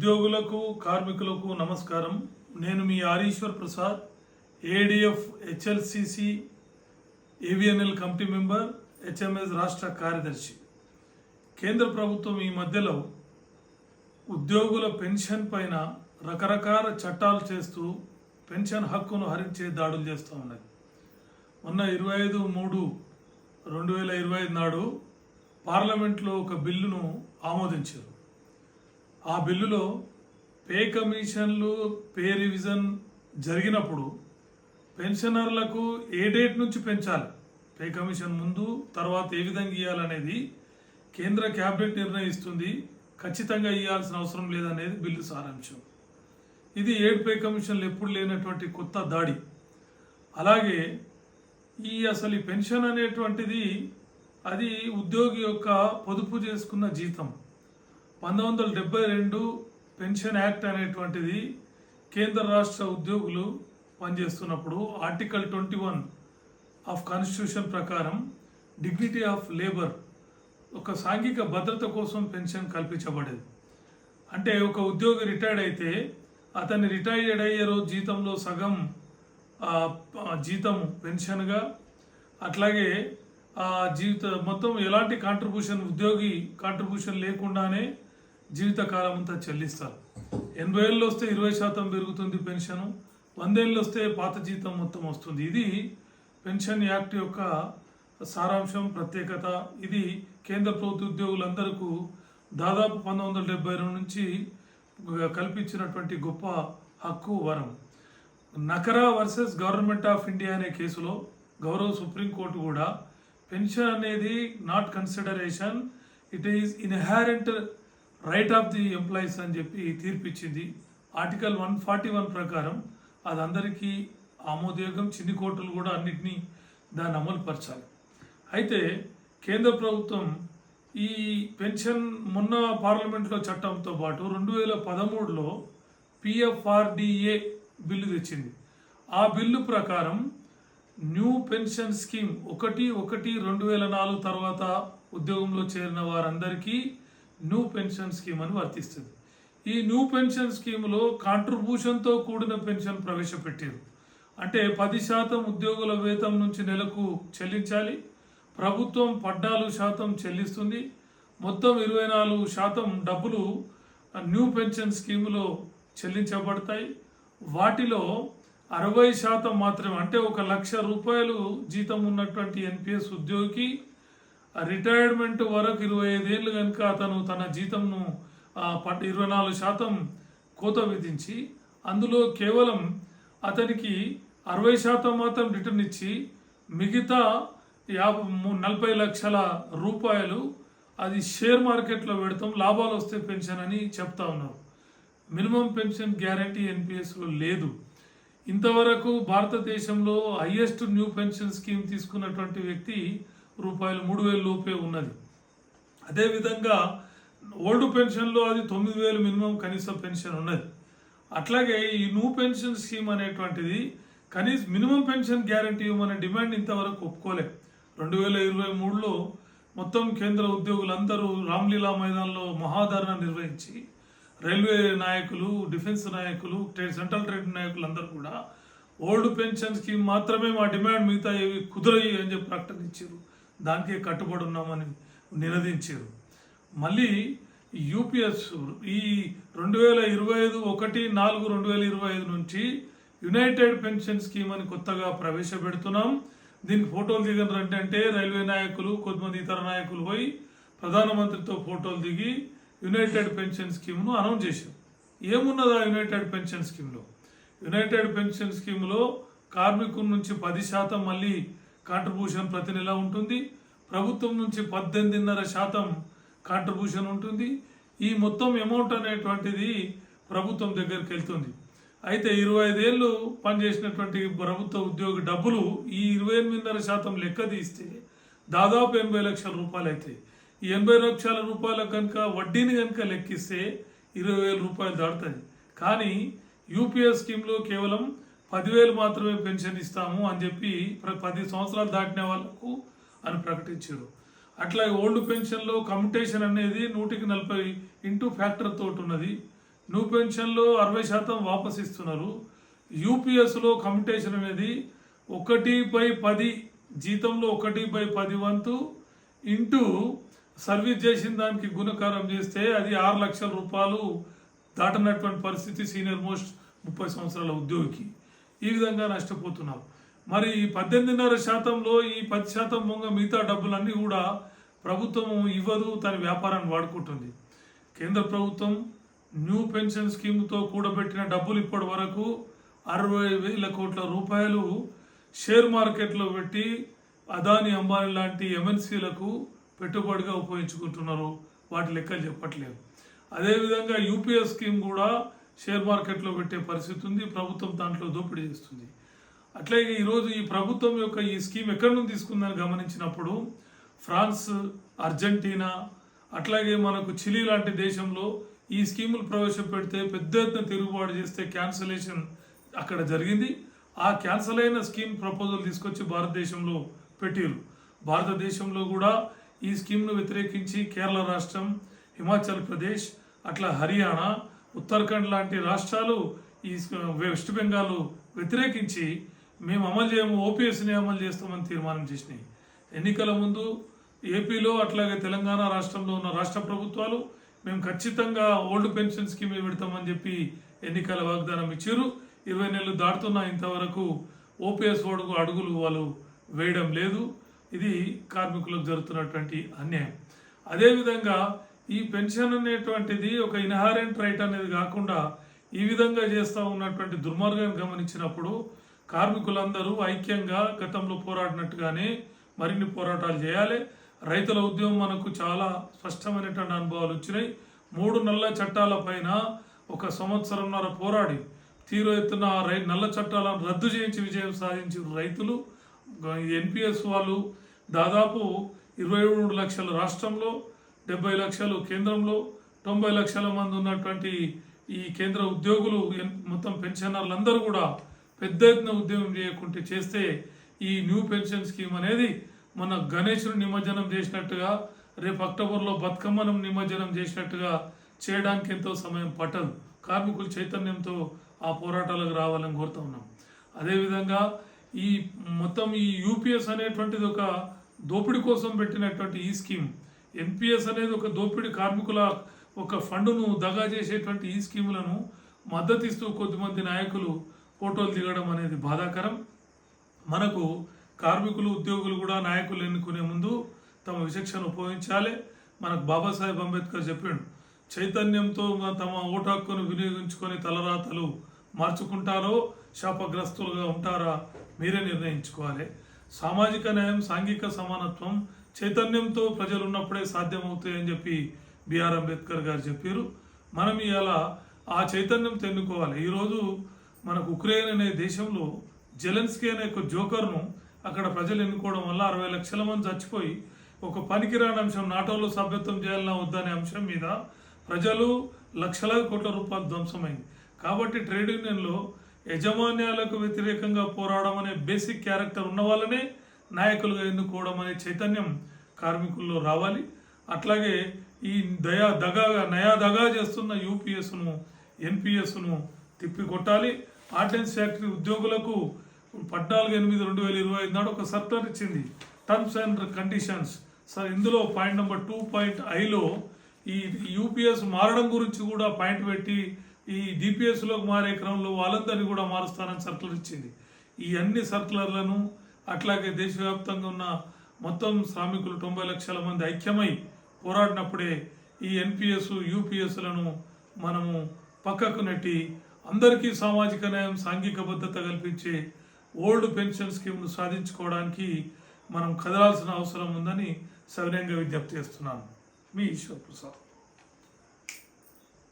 ఉద్యోగులకు కార్మికులకు నమస్కారం. నేను మీ Arishwar Prasad ADF HLCC AVNL committee member HMS రాష్ట్ర కార్యదర్శి. కేంద్ర ప్రభుత్వం ఈ మధ్యలో ఉద్యోగుల పెన్షన్ పైన రకరకాల చట్టాలు చేస్తూ పెన్షన్ హక్కును హరించే దాడులు చేస్తూ ఉన్నది. మొన్న ఇరవై ఐదు మూడు రెండు వేల ఇరవై ఐదు నాడు పార్లమెంట్లో ఒక బిల్లును ఆమోదించారు. ఆ బిల్లులో పే కమిషన్లు పే రివిజన్ జరిగినప్పుడు పెన్షనర్లకు ఏ డేట్ నుంచి పెంచాలి? పే కమిషన్ ముందు తర్వాత ఏ విధంగా ఇవ్వాలనేది కేంద్ర క్యాబినెట్ నిర్ణయిస్తుంది. ఖచ్చితంగా ఇవ్వాల్సిన అవసరం లేదనేది బిల్లు సారాంశం. ఇది ఏడు పే కమిషన్లు ఎప్పుడు లేనటువంటి కొత్త దాడి. అలాగే ఈ అసలు ఈ పెన్షన్ అనేటువంటిది అది ఉద్యోగి యొక్క పొదుపు చేసుకున్న జీతం. పంతొమ్మిది వందల డెబ్బై రెండు పెన్షన్ యాక్ట్ అనేటువంటిది కేంద్ర రాష్ట్ర ఉద్యోగులు పనిచేస్తున్నప్పుడు article twenty one of constitution ప్రకారం డిగ్నిటీ ఆఫ్ లేబర్ ఒక సాంఘిక భద్రత కోసం పెన్షన్ కల్పించబడేది. అంటే ఒక ఉద్యోగి రిటైర్డ్ అయితే అతన్ని రిటైర్డ్ అయ్యే రోజు జీతంలో సగం జీతం పెన్షన్గా అట్లాగే ఆ జీవిత మొత్తం ఎలాంటి కాంట్రిబ్యూషన్ ఉద్యోగి కాంట్రిబ్యూషన్ లేకుండానే జీవితకాలం అంతా చెల్లిస్తారు. ఎనభై ఏళ్ళు వస్తే ఇరవై శాతం పెరుగుతుంది పెన్షన్ వందేళ్ళు వస్తే పాత జీతం మొత్తం వస్తుంది. ఇది పెన్షన్ యాక్ట్ యొక్క సారాంశం ప్రత్యేకత. ఇది కేంద్ర ప్రభుత్వ ఉద్యోగులందరికీ దాదాపు పంతొమ్మిది వందల డెబ్బై రెండు నుంచి కల్పించినటువంటి గొప్ప హక్కు వరం. Nakara versus government of India అనే కేసులో గౌరవ సుప్రీంకోర్టు కూడా పెన్షన్ అనేది not consideration it is inherent right of the employees అని చెప్పి తీర్పిచ్చింది. ఆర్టికల్ వన్ ఫార్టీ వన్ ప్రకారం అది అందరికీ ఆమోదయోగం చిన్ని కోర్టులు కూడా అన్నిటినీ దాన్ని అమలు పరచాలి. అయితే కేంద్ర ప్రభుత్వం ఈ పెన్షన్ మొన్న పార్లమెంట్లో చట్టంతో పాటు రెండు వేల పదమూడులో పిఎఫ్ఆర్డిఏ బిల్లు తెచ్చింది. ఆ బిల్లు ప్రకారం న్యూ పెన్షన్ స్కీమ్ ఒకటి ఒకటి రెండు వేల నాలుగు తర్వాత ఉద్యోగంలో చేరిన వారందరికీ న్యూ పెన్షన్ స్కీమ్ అని వర్తిస్తుంది. ఈ న్యూ పెన్షన్ స్కీమ్లో కాంట్రిబ్యూషన్తో కూడిన పెన్షన్ ప్రవేశపెట్టారు. అంటే పది శాతం ఉద్యోగుల వేతం నుంచి నెలకు చెల్లించాలి ప్రభుత్వం పద్నాలుగు శాతం చెల్లిస్తుంది మొత్తం ఇరవై నాలుగు శాతం డబ్బులు న్యూ పెన్షన్ స్కీములో చెల్లించబడతాయి. వాటిలో అరవై శాతం మాత్రమే అంటే ఒక లక్ష రూపాయలు జీతం ఉన్నటువంటి ఎన్పిఎస్ ఉద్యోగికి రిటైర్మెంట్ వరకు ఇరవై ఐదేళ్ళు కనుక అతను తన జీతంను పట్ ఇరవై నాలుగు శాతం కోత విధించి అందులో కేవలం అతనికి అరవై శాతం మాత్రం రిటర్న్ ఇచ్చి మిగతా యాభై నలభై లక్షల రూపాయలు అది షేర్ మార్కెట్లో పెడతాం లాభాలు వస్తే పెన్షన్ అని చెప్తా ఉన్నారు. మినిమం పెన్షన్ గ్యారంటీ ఎన్పిఎస్లో లేదు. ఇంతవరకు భారతదేశంలో హయ్యెస్ట్ న్యూ పెన్షన్ స్కీమ్ తీసుకున్నటువంటి వ్యక్తి రూపాయలు మూడు వేల లోపే ఉన్నది. అదేవిధంగా ఓల్డ్ పెన్షన్లో అది తొమ్మిది వేలు మినిమం కనీస పెన్షన్ ఉన్నది. అట్లాగే ఈ న్యూ పెన్షన్ స్కీమ్ అనేటువంటిది కనీస మినిమం పెన్షన్ గ్యారంటీ ఇవ్వమనే డిమాండ్ ఇంతవరకు ఒప్పుకోలేదు రెండు వేల ఇరవై మూడులో మొత్తం కేంద్ర ఉద్యోగులందరూ రామ్లీలా మైదాన్లో మహాధరణ నిర్వహించి రైల్వే నాయకులు డిఫెన్స్ నాయకులు ట్రేడ్ సెంట్రల్ ట్రేడ్ నాయకులు అందరూ కూడా ఓల్డ్ పెన్షన్ స్కీమ్ మాత్రమే మా డిమాండ్ మిగతా ఏవి కుదరయి అని చెప్పి ప్రకటన ఇచ్చారు దానికే కట్టుబడి ఉన్నామని నినదించారు. మళ్ళీ యూపీఎస్ ఈ రెండు వేల ఇరవై ఐదు ఒకటి నాలుగు రెండు వేల ఇరవై ఐదు నుంచి యునైటెడ్ పెన్షన్ స్కీమ్ అని కొత్తగా ప్రవేశపెడుతున్నాం. దీనికి ఫోటోలు దిగరంటే అంటే రైల్వే నాయకులు కొంతమంది ఇతర నాయకులు పోయి ప్రధానమంత్రితో ఫోటోలు దిగి యునైటెడ్ పెన్షన్ స్కీమ్ను అనౌన్స్ చేశారు. ఏమున్నది ఆ యునైటెడ్ పెన్షన్ స్కీమ్లో? యునైటెడ్ పెన్షన్ స్కీమ్లో కార్మికుల నుంచి పది శాతం మళ్ళీ కాంట్రిబ్యూషన్ ప్రతి నెల ఉంటుంది. ప్రభుత్వం నుంచి పద్దెనిమిదిన్నర శాతం కాంట్రిబ్యూషన్ ఉంటుంది. ఈ మొత్తం అమౌంట్ అనేటువంటిది ప్రభుత్వం దగ్గరికి వెళ్తుంది. అయితే ఇరవై ఐదేళ్ళు పనిచేసినటువంటి ప్రభుత్వ ఉద్యోగి డబ్బులు ఈ ఇరవై ఎనిమిదిన్నర శాతం లెక్క తీస్తే దాదాపు ఎనభై లక్షల రూపాయలు అవుతాయి ఈ ఎనభై లక్షల రూపాయల కనుక వడ్డీని కనుక లెక్కిస్తే ఇరవై వేల రూపాయలు దాడుతుంది కానీ యూపీఎస్ స్కీమ్లో కేవలం పదివేలు మాత్రమే పెన్షన్ ఇస్తాము అని చెప్పి ప్ర- పది సంవత్సరాలు దాటిన వాళ్ళకు అని ప్రకటించారు. అట్లాగే ఓల్డ్ పెన్షన్లో కమ్యుటేషన్ అనేది నూటికి నలభై ఇంటూ ఫ్యాక్టర్ తోటి ఉన్నది. న్యూ పెన్షన్లో అరవై శాతం వాపస్ ఇస్తున్నారు. యూపీఎస్లో కమ్యూటేషన్ అనేది ఒకటి బై పది జీతంలో ఒకటి బై పది వంతు ఇంటూ సర్వీస్ చేసిన దానికి గుణకారం చేస్తే అది ఆరు లక్షల రూపాయలు దాటనటువంటి పరిస్థితి సీనియర్ మోస్ట్ ముప్పై సంవత్సరాల ఉద్యోగికి. ఈ విధంగా నష్టపోతున్నారు. మరి ఈ పద్దెనిమిదిన్నర శాతంలో ఈ పది శాతం మొంగ మిగతా డబ్బులన్నీ కూడా ప్రభుత్వం ఇవ్వదు తన వ్యాపారాన్ని వాడుకుంటుంది. కేంద్ర ప్రభుత్వం న్యూ పెన్షన్ స్కీమ్తో కూడబెట్టిన డబ్బులు ఇప్పటి వరకు అరవై వేల కోట్ల రూపాయలు షేర్ మార్కెట్లో పెట్టి అదాని అంబానీ లాంటి ఎంఎన్సీలకు పెట్టుబడిగా ఉపయోగించుకుంటున్నారు. వాటి లెక్కలు చెప్పట్లేదు. అదేవిధంగా యూపీఎస్ స్కీమ్ కూడా షేర్ మార్కెట్లో పెట్టే పరిస్థితి ఉంది ప్రభుత్వం దాంట్లో దోపిడీ చేస్తుంది. అట్లాగే ఈరోజు ఈ ప్రభుత్వం యొక్క ఈ స్కీమ్ ఎక్కడి నుంచి తీసుకుందని గమనించినప్పుడు ఫ్రాన్స్ అర్జెంటీనా అట్లాగే మనకు చిలీ లాంటి దేశంలో ఈ స్కీములు ప్రవేశపెడితే పెద్ద ఎత్తున తిరుగుబాటు చేస్తే క్యాన్సలేషన్ అక్కడ జరిగింది. ఆ క్యాన్సల్ అయిన స్కీమ్ ప్రపోజల్ తీసుకొచ్చి భారతదేశంలో పెట్టారు. భారతదేశంలో కూడా ఈ స్కీమ్ను వ్యతిరేకించి కేరళ రాష్ట్రం హిమాచల్ ప్రదేశ్ అట్లా హర్యానా ఉత్తరాఖండ్ లాంటి రాష్ట్రాలు ఈ వెస్ట్ బెంగాల్ వ్యతిరేకించి మేము అమలు చేయము ఓపీఎస్ని అమలు చేస్తామని తీర్మానం చేసినాయి. ఎన్నికల ముందు ఏపీలో అట్లాగే తెలంగాణ రాష్ట్రంలో ఉన్న రాష్ట్ర ప్రభుత్వాలు మేము ఖచ్చితంగా ఓల్డ్ పెన్షన్ స్కీమ్ పెడతామని చెప్పి ఎన్నికల వాగ్దానం ఇచ్చారు. ఇరవై నెలలు దాటుతున్నా ఇంతవరకు ఓపీఎస్ ఓడుకు అడుగులు వాళ్ళు వేయడం లేదు. ఇది కార్మికులకు జరుగుతున్నటువంటి అన్యాయం. అదేవిధంగా ఈ పెన్షన్ అనేటువంటిది ఒక ఇన్హారెంట్ రైట్ అనేది కాకుండా ఈ విధంగా చేస్తూ ఉన్నటువంటి దుర్మార్గాన్ని గమనించినప్పుడు కార్మికులందరూ ఐక్యంగా గతంలో పోరాడినట్టుగానే మరిన్ని పోరాటాలు చేయాలి. రైతుల ఉద్యమం మనకు చాలా స్పష్టమైనటువంటి అనుభవాలు వచ్చినాయి. మూడు నల్ల చట్టాల పైన ఒక సంవత్సరంన్నర పోరాడి తీరు ఎత్తున రై నల్ల చట్టాలను రద్దు చేయించి విజయం సాధించిన రైతులు ఎన్పిఎస్ వాళ్ళు దాదాపు ఇరవై మూడు లక్షల రాష్ట్రంలో డెబ్బై లక్షలు కేంద్రంలో తొంభై లక్షల మంది ఉన్నటువంటి ఈ కేంద్ర ఉద్యోగులు మొత్తం పెన్షనర్లు అందరూ కూడా పెద్ద ఎత్తున ఉద్యమం చేయకుంటే చేస్తే ఈ న్యూ పెన్షన్ స్కీమ్ అనేది మన గణేషుని నిమజ్జనం చేసినట్టుగా రేపు అక్టోబర్లో బతుకమ్మను నిమజ్జనం చేసినట్టుగా చేయడానికి ఎంతో సమయం పట్టదు. కార్మికుల చైతన్యంతో ఆ పోరాటాలకు రావాలని కోరుతా ఉన్నాం. అదేవిధంగా ఈ మొత్తం ఈ యూపీఎస్ అనేటువంటిది ఒక దోపిడీ కోసం పెట్టినటువంటి ఈ స్కీమ్ ఎన్పిఎస్ అనేది ఒక దోపిడీ కార్మికుల ఒక ఫండును దగా చేసేటువంటి ఈ స్కీములను మద్దతిస్తూ కొద్దిమంది నాయకులు ఫోటోలు దిగడం అనేది బాధాకరం. మనకు కార్మికులు ఉద్యోగులు కూడా నాయకులు ఎన్నుకునే ముందు తమ విచక్షణ ఉపయోగించాలి. మనకు బాబాసాహెబ్ అంబేద్కర్ చెప్పాడు చైతన్యంతో తమ ఓటాక్కును వినియోగించుకొని తలరాతలు మార్చుకుంటారో శాపగ్రస్తులుగా ఉంటారా మీరే నిర్ణయించుకోవాలి. సామాజిక న్యాయం సాంఘిక సమానత్వం చైతన్యంతో ప్రజలు ఉన్నప్పుడే సాధ్యమవుతాయని చెప్పి బిఆర్ అంబేద్కర్ గారు చెప్పారు. మనం ఇలా ఆ చైతన్యం తెన్నుకోవాలి ఈరోజు మనకు ఉక్రెయిన్ అనే దేశంలో జెలెన్స్కీ అనే ఒక జోకర్ను అక్కడ ప్రజలు ఎన్నుకోవడం వల్ల అరవై లక్షల మంది చచ్చిపోయి ఒక పనికిరాని అంశం నాటోలో సభ్యత్వం చేయాలన్నా వద్దనే అంశం మీద ప్రజలు లక్షల కోట్ల రూపాయలు ధ్వంసమైంది. కాబట్టి ట్రేడ్ యూనియన్లో యజమాన్యాలకు వ్యతిరేకంగా పోరాడడం అనే బేసిక్ క్యారెక్టర్ ఉన్న వాళ్ళనే నాయకులుగా ఎన్నుకోవడం అనే చైతన్యం కార్మికుల్లో రావాలి. అట్లాగే ఈ దయా దగాగా నయా దగా చేస్తున్న యూపీఎస్ను ఎన్పిఎస్ను తిప్పి కొట్టాలి ఆర్డినెన్స్ ఫ్యాక్టరీ ఉద్యోగులకు పద్నాలుగు ఎనిమిది రెండు వేల ఇరవై ఐదు నాడు ఒక సర్కులర్ ఇచ్చింది. Terms and conditions. సార్ ఇందులో పాయింట్ నెంబర్ టూ పాయింట్ ఐలో ఈ యూపీఎస్ మారడం గురించి కూడా పాయింట్ పెట్టి ఈ డిపిఎస్లోకి మారే క్రమంలో వాళ్ళందరినీ కూడా మారుస్తానని సర్కులర్ ఇచ్చింది. ఈ అన్ని సర్కులర్లను అట్లాగే దేశవ్యాప్తంగా ఉన్న మొత్తం శ్రామికులు తొంభై లక్షల మంది ఐక్యమై పోరాడినప్పుడే ఈ ఎన్పిఎస్ యూపీఎస్లను మనము పక్కకు నెట్టి అందరికీ సామాజిక న్యాయం సాంఘిక భద్రత కల్పించే ఓల్డ్ పెన్షన్ స్కీమ్ను సాధించుకోవడానికి మనం కదలాల్సిన అవసరం ఉందని సవినయంగా విజ్ఞప్తి చేస్తున్నాను. మీ ఈశ్వర్ ప్రసాద్.